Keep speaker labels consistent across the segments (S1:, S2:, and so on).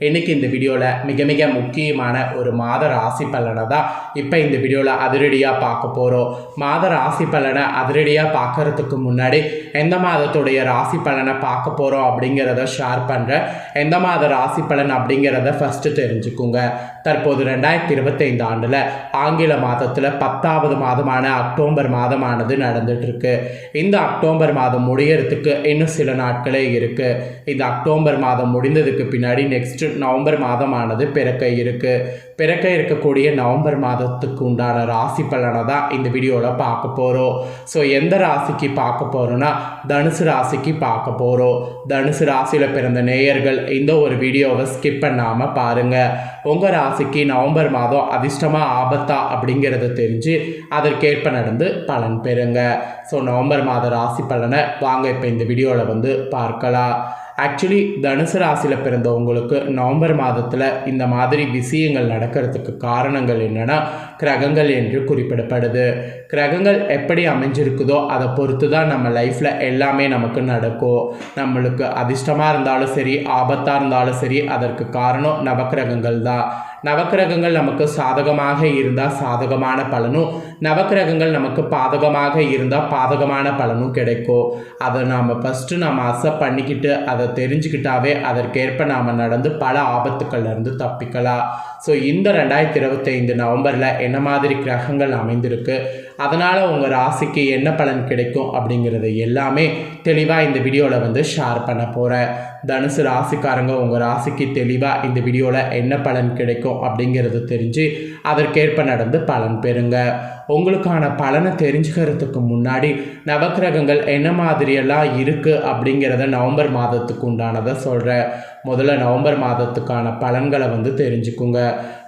S1: இன்னைக்கு இந்த வீடியோவில் மிக மிக முக்கியமான ஒரு மாத ராசி பலனை தான் இப்போ இந்த வீடியோவில் அதிரடியாக பார்க்க போகிறோம் மாத ராசி பலனை அதிரடியாக பார்க்கறதுக்கு முன்னாடி எந்த மாதத்துடைய ராசி பலனை பார்க்க போகிறோம் அப்படிங்கிறத ஷேர் பண்ணுறேன் எந்த மாத ராசி பலன் அப்படிங்கிறத ஃபஸ்ட்டு தெரிஞ்சுக்குங்க. தற்போது ரெண்டாயிரத்தி இருபத்தைந்து ஆண்டில் ஆங்கில மாதத்தில் பத்தாவது மாதமான அக்டோபர் மாதமானது நடந்துகிட்ருக்கு இந்த அக்டோபர் மாதம் முடியறதுக்கு இன்னும் சில நாட்களே இருக்குது இந்த அக்டோபர் மாதம் முடிந்ததுக்கு பின்னாடி நெக்ஸ்ட் நவம்பர் மாதமானது பிறக்க இருக்கு. பிறக்க இருக்கக்கூடிய நவம்பர் மாதத்துக்கு உண்டான ராசி பலனை தான் இந்த வீடியோவில் பார்க்க போகிறோம் ஸோ எந்த ராசிக்கு பார்க்க போகிறோன்னா தனுசு ராசிக்கு பார்க்க போகிறோம் தனுசு ராசியில் பிறந்த நேயர்கள் இந்த ஒரு வீடியோவை ஸ்கிப் பண்ணாமல் பாருங்கள் உங்கள் ராசிக்கு நவம்பர் மாதம் அதிர்ஷ்டமாக ஆபத்தா அப்படிங்கிறத தெரிஞ்சு அதற்கேற்ப நடந்து பலன் பெறுங்க. ஸோ நவம்பர் மாத ராசி பலனை வாங்க இப்போ இந்த வீடியோவில் வந்து பார்க்கலாம். ஆக்சுவலி தனுசு ராசியில் பிறந்தவங்களுக்கு நவம்பர் மாதத்தில் இந்த மாதிரி விஷயங்கள் நடக்கிறதுக்கு காரணங்கள் என்னென்னா கிரகங்கள் என்று குறிப்பிடப்படுது. கிரகங்கள் எப்படி அமைஞ்சிருக்குதோ அதை பொறுத்து தான் நம்ம லைஃப்பில் எல்லாமே நமக்கு நடக்கும். நம்மளுக்கு அதிர்ஷ்டமாக இருந்தாலும் சரி ஆபத்தாக இருந்தாலும் சரி அதற்கு காரணம் நவக்கிரகங்கள் தான். நவக்கிரகங்கள் நமக்கு சாதகமாக இருந்தால் சாதகமான பலனும் நவக்கிரகங்கள் நமக்கு பாதகமாக இருந்தால் பாதகமான பலனும் கிடைக்கும். அதை நாம் ஃபஸ்ட்டு நாம் அசப் பண்ணிக்கிட்டு அதை தெரிஞ்சுக்கிட்டாவே அதற்கேற்ப நாம் நடந்து பல ஆபத்துக்கள்லேருந்து தப்பிக்கலாம். ஸோ இந்த ரெண்டாயிரத்தி இருபத்தைந்து நவம்பரில் என்ன மாதிரி கிரகங்கள் அமைந்திருக்கு அதனால் உங்கள் ராசிக்கு என்ன பலன் கிடைக்கும் அப்படிங்கிறது எல்லாமே தெளிவாக இந்த வீடியோவில் வந்து ஷேர் பண்ண போகிறேன் தனுசு ராசிக்காரங்க உங்கள் ராசிக்கு தெளிவாக இந்த வீடியோவில் என்ன பலன் கிடைக்கும் அப்படிங்கிறது தெரிஞ்சு அதற்கேற்ப நடந்து பலன் பெறுங்க. உங்களுக்கான பலனை தெரிஞ்சுக்கிறதுக்கு முன்னாடி நவக்கிரகங்கள் என்ன மாதிரியெல்லாம் இருக்குது அப்படிங்கிறத நவம்பர் மாதத்துக்கு உண்டானதை சொல்கிறேன் முதல்ல நவம்பர் மாதத்துக்கான பலன்களை வந்து தெரிஞ்சுக்குங்க.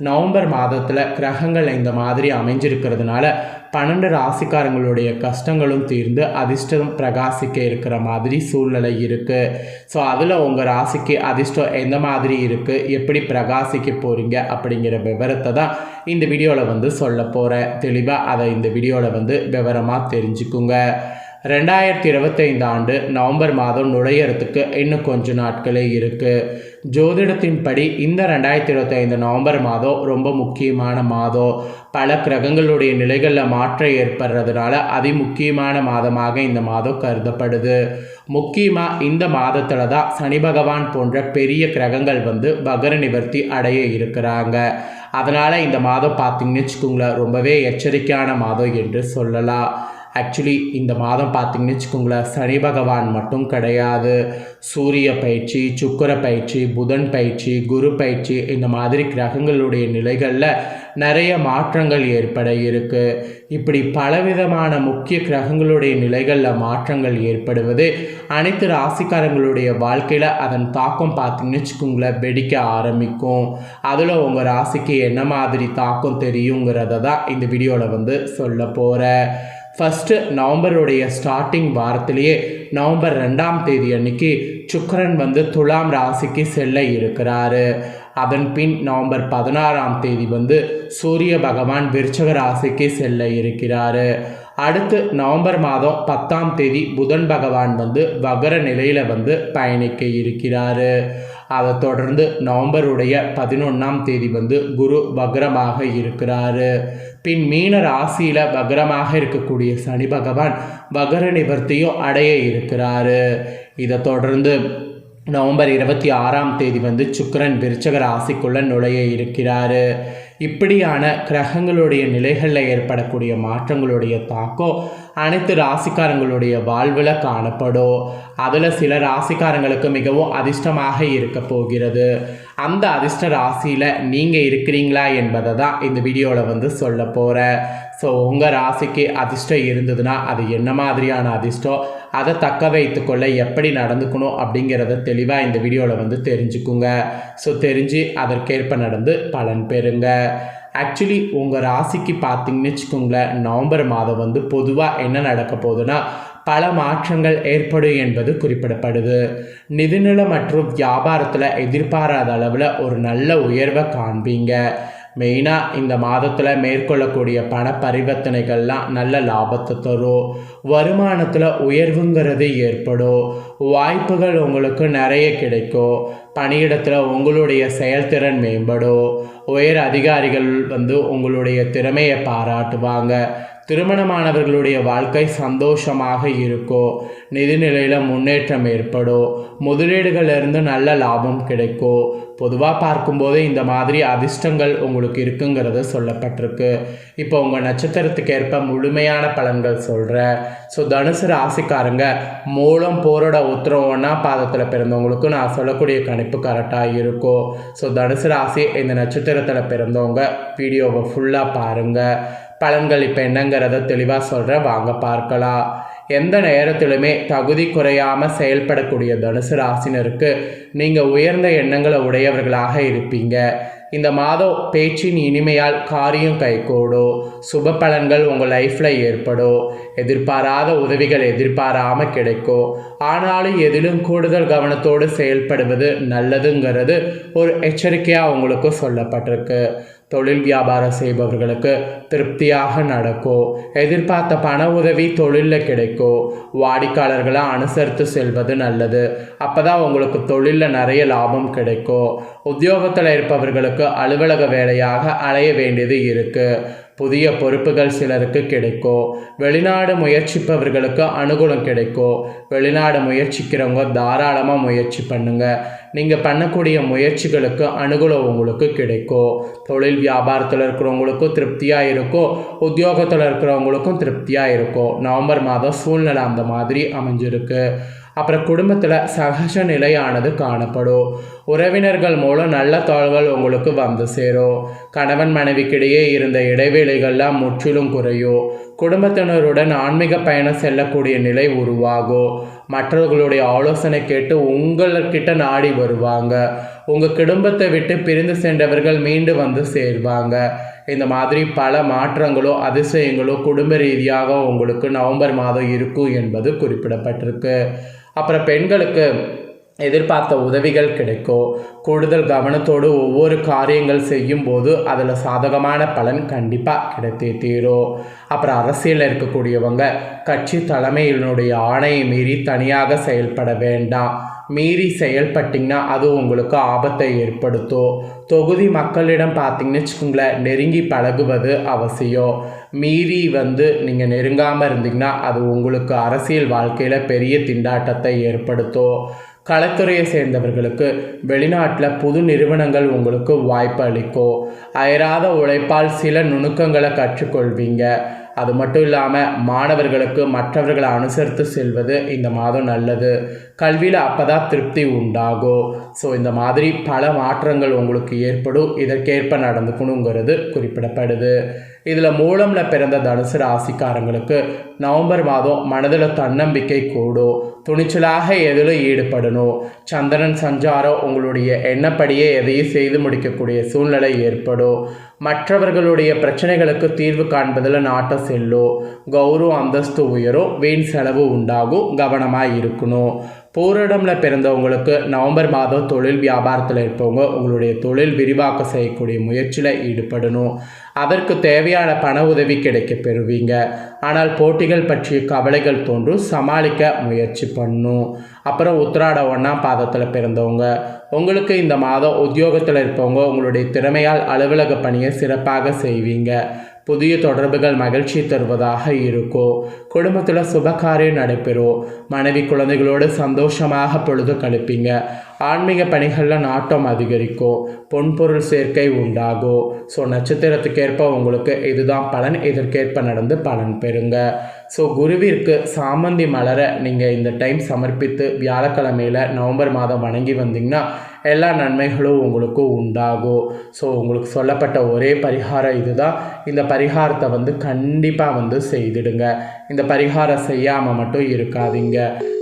S1: நவம்பர் மாதத்தில் கிரகங்கள் இந்த மாதிரி அமைஞ்சிருக்கிறதுனால பன்னெண்டு ராசிக்காரங்களுடைய கஷ்டங்களும் தீர்ந்து அதிர்ஷ்டம் பிரகாசிக்க இருக்கிற மாதிரி சூழ்நிலை இருக்குது ஸோ அதில் உங்கள் ராசிக்கு அதிர்ஷ்டம் எந்த மாதிரி இருக்குது எப்படி பிரகாசிக்க போகிறீங்க அப்படிங்கிற விவரத்தை தான் இந்த வீடியோவில் வந்து சொல்ல போகிறேன் தெளிவாக அதை இந்த வீடியோவில் வந்து விவரமாக தெரிஞ்சுக்குங்க. ரெண்டாயிரத்தி இருபத்தைந்து ஆண்டு நவம்பர் மாதம் நுழையறதுக்கு இன்னும் கொஞ்ச நாட்களே இருக்குது ஜோதிடத்தின்படி இந்த ரெண்டாயிரத்தி இருபத்தைந்து நவம்பர் மாதம் ரொம்ப முக்கியமான மாதம். பல கிரகங்களுடைய நிலைகளில் மாற்றம் ஏற்படுறதுனால அதி முக்கியமான மாதமாக இந்த மாதம் கருதப்படுது. முக்கியமாக இந்த மாதத்தில் தான் சனி பகவான் போன்ற பெரிய கிரகங்கள் வந்து பகர நிவர்த்தி அடைய இருக்கிறாங்க. அதனால் இந்த மாதம் பார்த்திங்கன்னு வச்சுக்கோங்களேன் ரொம்பவே எச்சரிக்கையான மாதம் என்று சொல்லலாம். ஆக்சுவலி இந்த மாதம் பார்த்திங்கன்னு வச்சுக்கோங்களேன் சனி பகவான் மட்டும் கிடையாது. சூரிய பயிற்சி சுக்கர பயிற்சி புதன் பயிற்சி குரு பயிற்சி இந்த மாதிரி கிரகங்களுடைய நிலைகளில் நிறைய மாற்றங்கள் ஏற்பட இருக்குது இப்படி பலவிதமான முக்கிய கிரகங்களுடைய நிலைகளில் மாற்றங்கள் ஏற்படுவது அனைத்து ராசிக்காரங்களுடைய வாழ்க்கையில் அதன் தாக்கம் பார்த்திங்கன்னு வச்சுக்கோங்களேன் வெடிக்க ஆரம்பிக்கும். அதில் உங்கள் ராசிக்கு என்ன மாதிரி தாக்கம் தெரியுங்கிறத தான் இந்த வீடியோவில் வந்து சொல்ல போகிறேன் ஃபஸ்ட்டு நவம்பருடைய ஸ்டார்டிங் வாரத்திலேயே நவம்பர் ரெண்டாம் தேதி அன்னைக்கு சுக்கரன் வந்து துலாம் ராசிக்கு செல்ல இருக்கிறாரு. அதன் பின் நவம்பர் பதினாறாம் தேதி வந்து சூரிய பகவான் விருச்சக ராசிக்கு செல்ல இருக்கிறாரு. அடுத்து நவம்பர் மாதம் பத்தாம் தேதி புதன் பகவான் வந்து வகர நிலையில் வந்து பயணிக்க இருக்கிறாரு. அதை தொடர்ந்து நவம்பருடைய பதினொன்றாம் தேதி வந்து குரு வக்ரமாக இருக்கிறாரு. பின் மீன ராசியில் வக்ரமாக இருக்கக்கூடிய சனி பகவான் பக்ர நிவர்த்தியும் அடைய இருக்கிறாரு. இதை தொடர்ந்து நவம்பர் இருபத்தி ஆறாம் தேதி வந்து சுக்கரன் விருச்சக ராசிக்குள்ள நுழைய இருக்கிறார். இப்படியான கிரகங்களுடைய நிலைகளில் ஏற்படக்கூடிய மாற்றங்களுடைய தாக்கம் அனைத்து ராசிக்காரங்களுடைய வாழ்வில் காணப்படும் அதில் சில ராசிக்காரங்களுக்கு மிகவும் அதிர்ஷ்டமாக இருக்க போகிறது. அந்த அதிர்ஷ்ட ராசியில் நீங்கள் இருக்கிறீங்களா என்பதை தான் இந்த வீடியோவில் வந்து சொல்ல போகிறேன் ஸோ உங்கள் ராசிக்கு அதிர்ஷ்டம் இருந்ததுன்னா அது என்ன மாதிரியான அதிர்ஷ்டம்? அதை தக்க வைத்துக்கொள்ள எப்படி நடந்துக்கணும் அப்படிங்கிறத தெளிவாக இந்த வீடியோவில் வந்து தெரிஞ்சுக்குங்க. ஸோ தெரிஞ்சு அதற்கேற்ப நடந்து பலன் பெறுங்க. ஆக்சுவலி உங்கள் ராசிக்கு பார்த்தீங்கன்னு வச்சுக்கோங்களேன் நவம்பர் மாதம் வந்து பொதுவாக என்ன நடக்க போகுதுன்னா பல மாற்றங்கள் ஏற்படும் என்பது குறிப்பிடப்படுது. நிதிநிலை மற்றும் வியாபாரத்தில் எதிர்பாராத அளவில் ஒரு நல்ல உயர்வை காண்பீங்க. மெயினாக இந்த மாதத்தில் மேற்கொள்ளக்கூடிய பண பரிவர்த்தனைகள்லாம் நல்ல லாபத்தை தரும். வருமானத்தில் உயர்வுங்கிறது ஏற்படும். வாய்ப்புகள் உங்களுக்கு நிறைய கிடைக்கும். பணியிடத்தில் உங்களுடைய செயல்திறன் மேம்படும். உயர் அதிகாரிகள் வந்து உங்களுடைய திறமையை பாராட்டுவாங்க. திருமணமானவர்களுடைய வாழ்க்கை சந்தோஷமாக இருக்கும் நிதிநிலையில் முன்னேற்றம் ஏற்படும் முதலீடுகளிலிருந்து நல்ல லாபம் கிடைக்கும் பொதுவாக பார்க்கும்போது இந்த மாதிரி அதிர்ஷ்டங்கள் உங்களுக்கு இருக்குங்கிறது சொல்லப்பட்டிருக்கு. இப்போ உங்கள் நட்சத்திரத்துக்கு ஏற்ப முழுமையான பலன்கள் சொல்கிறேன் ஸோ தனுசு ராசிக்காரங்க மூலம் போரோட உத்தரம் ஒன்றா பாதத்தில் பிறந்தவங்களுக்கு நான் சொல்லக்கூடிய கணிப்பு கரெக்டாக இருக்கும் ஸோ தனுசு ராசி இந்த நட்சத்திரத்தில் பிறந்தவங்க வீடியோவை ஃபுல்லாக பாருங்கள் பலன்கள் இப்போ என்னங்கிறத தெளிவாக சொல்கிற வாங்க பார்க்கலாம். எந்த நேரத்திலுமே தகுதி குறையாமல் செயல்படக்கூடிய தனுசு ராசினருக்கு நீங்கள் உயர்ந்த எண்ணங்களை உடையவர்களாக இருப்பீங்க. இந்த மாதம் பேச்சின் இனிமையால் காரியம் கைகூடும். சுப பலன்கள் உங்கள் லைஃப்பில் ஏற்படும். எதிர்பாராத உதவிகள் எதிர்பாராமல் கிடைக்கும். ஆனாலும் எதிலும் கூடுதல் கவனத்தோடு செயல்படுவது நல்லதுங்கிறது ஒரு எச்சரிக்கையாக உங்களுக்கு சொல்லப்பட்டிருக்கு. தொழில் வியாபாரம் செய்பவர்களுக்கு திருப்தியாக நடக்கும் எதிர்பார்த்த பண உதவி தொழிலில் கிடைக்கும் வாடிக்கையாளர்களை அனுசரித்து செல்வது நல்லது. அப்போ தான் உங்களுக்கு தொழிலில் நிறைய லாபம் கிடைக்கும் உத்தியோகத்தில் இருப்பவர்களுக்கு அலுவலக வேலையாக அலைய வேண்டியது இருக்குது புதிய பொறுப்புகள் சிலருக்கு கிடைக்கும் வெளிநாடு முயற்சிப்பவர்களுக்கு அனுகூலம் கிடைக்கும் வெளிநாடு முயற்சிக்கிறவங்க தாராளமாக முயற்சி பண்ணுங்க. நீங்கள் பண்ணக்கூடிய முயற்சிகளுக்கு அனுகூலம் உங்களுக்கு கிடைக்கும் தொழில் வியாபாரத்தில் இருக்கிறவங்களுக்கும் திருப்தியாக இருக்கும் உத்தியோகத்தில் இருக்கிறவங்களுக்கும் திருப்தியாக இருக்கும் நவம்பர் மாதம் சூழ்நிலை அந்த மாதிரி அமைஞ்சிருக்கு. அப்புறம் குடும்பத்தில் சகஜ நிலையானது காணப்படும். உறவினர்கள் மூலம் நல்ல தாள்கள் உங்களுக்கு வந்து சேரும். கணவன் மனைவிக்கிடையே இருந்த இடைவேளைகள்லாம் முற்றிலும் குறையும். குடும்பத்தினருடன் ஆன்மீக பயணம் செல்லக்கூடிய நிலை உருவாகும் மற்றவர்களுடைய ஆலோசனை கேட்டு உங்கள்கிட்ட நாடி வருவாங்க. உங்கள் குடும்பத்தை விட்டு பிரிந்து சென்றவர்கள் மீண்டு வந்து சேர்வாங்க. இந்த மாதிரி பல மாற்றங்களோ அதிசயங்களோ குடும்ப ரீதியாக உங்களுக்கு நவம்பர் மாதம் இருக்கும் என்பது குறிப்பிடப்பட்டிருக்கு. அப்புறம் பெண்களுக்கு எதிர்பார்த்த உதவிகள் கிடைக்கும் கூடுதல் கவனத்தோடு ஒவ்வொரு காரியங்கள் செய்யும் போது அதில் சாதகமான பலன் கண்டிப்பாக கிடைத்தே தீரும் அப்புறம் அரசியலில் இருக்கக்கூடியவங்க கட்சி தலைமையினுடைய ஆணையை மீறி தனியாக செயல்பட வேண்டாம். மீறி செயல்பட்டிங்கன்னா அது உங்களுக்கு ஆபத்தை ஏற்படுத்தும் தொகுதி மக்களிடம் பார்த்தீங்கன்னு வச்சுக்கோங்களேன் நெருங்கி பழகுவது அவசியம். மீறி வந்து நீங்கள் நெருங்காமல் இருந்தீங்கன்னா அது உங்களுக்கு அரசியல் வாழ்க்கையில் பெரிய திண்டாட்டத்தை ஏற்படுத்தும் கலைத்துறையை சேர்ந்தவர்களுக்கு வெளிநாட்டில் புது நிறுவனங்கள் உங்களுக்கு வாய்ப்பு அளிக்கும் அயராத உழைப்பால் சில நுணுக்கங்களை கற்றுக்கொள்வீங்க. அது மட்டும் இல்லாமல் மாணவர்களுக்கு மற்றவர்களை அனுசரித்து செல்வது இந்த மாதம் நல்லது. கல்வியில் அப்போ தான் திருப்தி உண்டாகும். ஸோ இந்த மாதிரி பல மாற்றங்கள் உங்களுக்கு ஏற்படும். இதற்கேற்ப நடந்துக்கணுங்கிறது குறிப்பிடப்படுது. இதில் மூலமில் பிறந்த தனுசு ராசிக்காரங்களுக்கு நவம்பர் மாதம் மனதில் தன்னம்பிக்கை கூடும். துணிச்சலாக எதில் ஈடுபடணும். சந்திரன் சஞ்சாரம் உங்களுடைய எண்ணப்படியே எதையும் செய்து முடிக்கக்கூடிய சூழ்நிலை ஏற்படும். மற்றவர்களுடைய பிரச்சனைகளுக்கு தீர்வு காண்பதில் நாட்டம் செல்லும். கௌரவ அந்தஸ்து உயரும். வீண் செலவு உண்டாகும். கவனமாக இருக்கணும். போரிடம்ல பிறந்தவங்களுக்கு நவம்பர் மாதம் தொழில் வியாபாரத்தில் இருப்பவங்க உங்களுடைய தொழில் விரிவாக்கம் செய்யக்கூடிய முயற்சியில் ஈடுபடணும். அதற்கு தேவையான பண உதவி கிடைக்க பெறுவீங்க. ஆனால் போட்டிகள் பற்றிய கவலைகள் தோன்றும் சமாளிக்க முயற்சி பண்ணும். அப்புறம் உத்திராட ஒன்றாம் பாதத்தில் பிறந்தவங்க. உங்களுக்கு இந்த மாதம் உத்தியோகத்தில் இருப்பவங்க உங்களுடைய திறமையால் அலுவலக பணியை சிறப்பாக செய்வீங்க. புதிய தொடர்புகள் மகிழ்ச்சி தருவதாக இருக்கும் குடும்பத்தில் சுபகாரியம் நடைபெறும் மனைவி குழந்தைகளோடு சந்தோஷமாக பொழுது கழிப்பீங்க. ஆன்மீக பணிகளில் நாட்டம் அதிகரிக்கும் பொன்பொருள் சேர்க்கை உண்டாகும் ஸோ நட்சத்திரத்துக்கேற்ப உங்களுக்கு இதுதான் பலன். இதற்கேற்ப நடந்து பலன் பெறுங்க. ஸோ குருவிற்கு சாமந்தி மலரை நீங்கள் இந்த டைம் சமர்ப்பித்து வியாழக்கிழமையில் நவம்பர் மாதம் வணங்கி வந்தீங்கன்னா எல்லா நன்மைகளும் உங்களுக்கு உண்டாகும். ஸோ உங்களுக்கு சொல்லப்பட்ட ஒரே பரிகாரம் இதுதான். இந்த பரிகாரத்தை வந்து கண்டிப்பாக வந்து செய்திடுங்க. இந்த பரிகாரம் செய்யாமல் மட்டும் இருக்காதீங்க.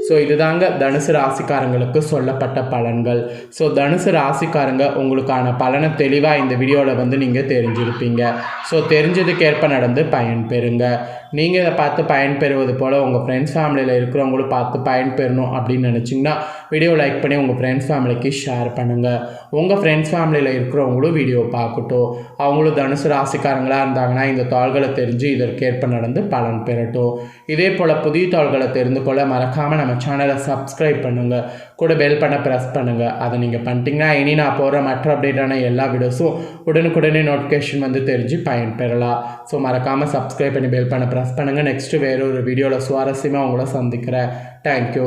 S1: ஸோ இதுதாங்க தனுசு ராசிக்காரங்களுக்கு சொல்லப்பட்ட பலன்கள். ஸோ தனுசு ராசிக்காரங்க உங்களுக்கான பலனை தெளிவாக இந்த வீடியோவில் வந்து நீங்கள் தெரிஞ்சிருப்பீங்க. ஸோ தெரிஞ்சதுக்கேற்ப நடந்து பயன் பெறுங்க. நீங்கள் இதை பார்த்து பயன் பெறுவது போல் உங்கள் ஃப்ரெண்ட்ஸ் ஃபேமிலியில் இருக்கிறவங்களும் பார்த்து பயன் பெறணும் அப்படின்னு நினச்சிங்கன்னா வீடியோ லைக் பண்ணி உங்கள் ஃப்ரெண்ட்ஸ் ஃபேமிலிக்கு ஷேர் பண்ணுங்கள் உங்கள் ஃப்ரெண்ட்ஸ் ஃபேமிலியில் இருக்கிறவங்களும் வீடியோ பார்க்கட்டும். அவங்களும் தனுசு ராசிக்காரங்களாக இருந்தாங்கன்னா இந்த தாள்களை தெரிஞ்சு இதற்கேற்ப நடந்து பலன் பெறட்டும். இதே போல் புதிய தாள்களை தெரிந்து கொள்ள மறக்காமல் நம்ம நம்ம சேனலை சப்ஸ்கிரைப் பண்ணுங்கள் கூட பெல் பண்ண ப்ரெஸ் பண்ணுங்கள் அதை நீங்கள் பண்ணிட்டீங்கன்னா இனி நான் போகிற மற்ற அப்டேட்டான எல்லா வீடியோஸும் உடனுக்குடனே நோட்டிஃபிகேஷன் வந்து தெரிஞ்சு பயன் பெறலாம் ஸோ மறக்காமல் சப்ஸ்கிரைப் பண்ணி பெல் பண்ண ப்ரெஸ் பண்ணுங்கள் நெக்ஸ்ட்டு வேறொரு வீடியோவில் சுவாரஸ்யமாக உங்களை சந்திக்கிறேன். தேங்க்யூ